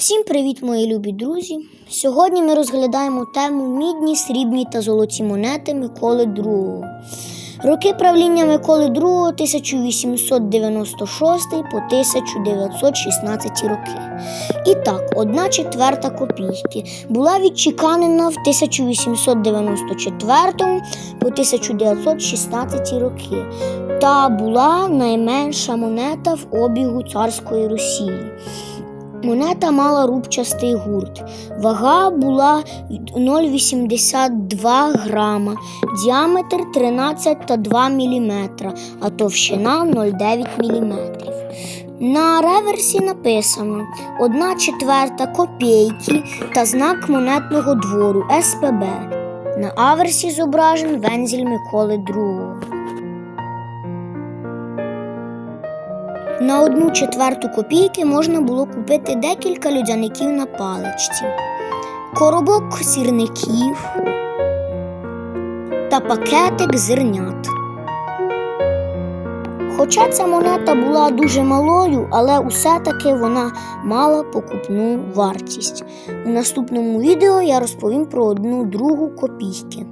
Всім привіт, мої любі друзі! Сьогодні ми розглядаємо тему мідні, срібні та золоті монети Миколи II. Роки правління Миколи II 1896 по 1916 роки. І так, одна четверта копійки була відчеканена в 1894 по 1916 роки та була найменша монета в обігу царської Росії. Монета мала рубчастий гурт. Вага була 0,82 грама, діаметр 13 та 2 мм, а товщина 0,9 мм. На реверсі написано 1 четверта копійки та знак монетного двору СПБ. На аверсі зображен вензель Миколи II. На одну четверту копійки можна було купити декілька людяників на паличці, коробок сірників та пакетик зернят. Хоча ця монета була дуже малою, але усе-таки вона мала покупну вартість. У наступному відео я розповім про одну другу копійки.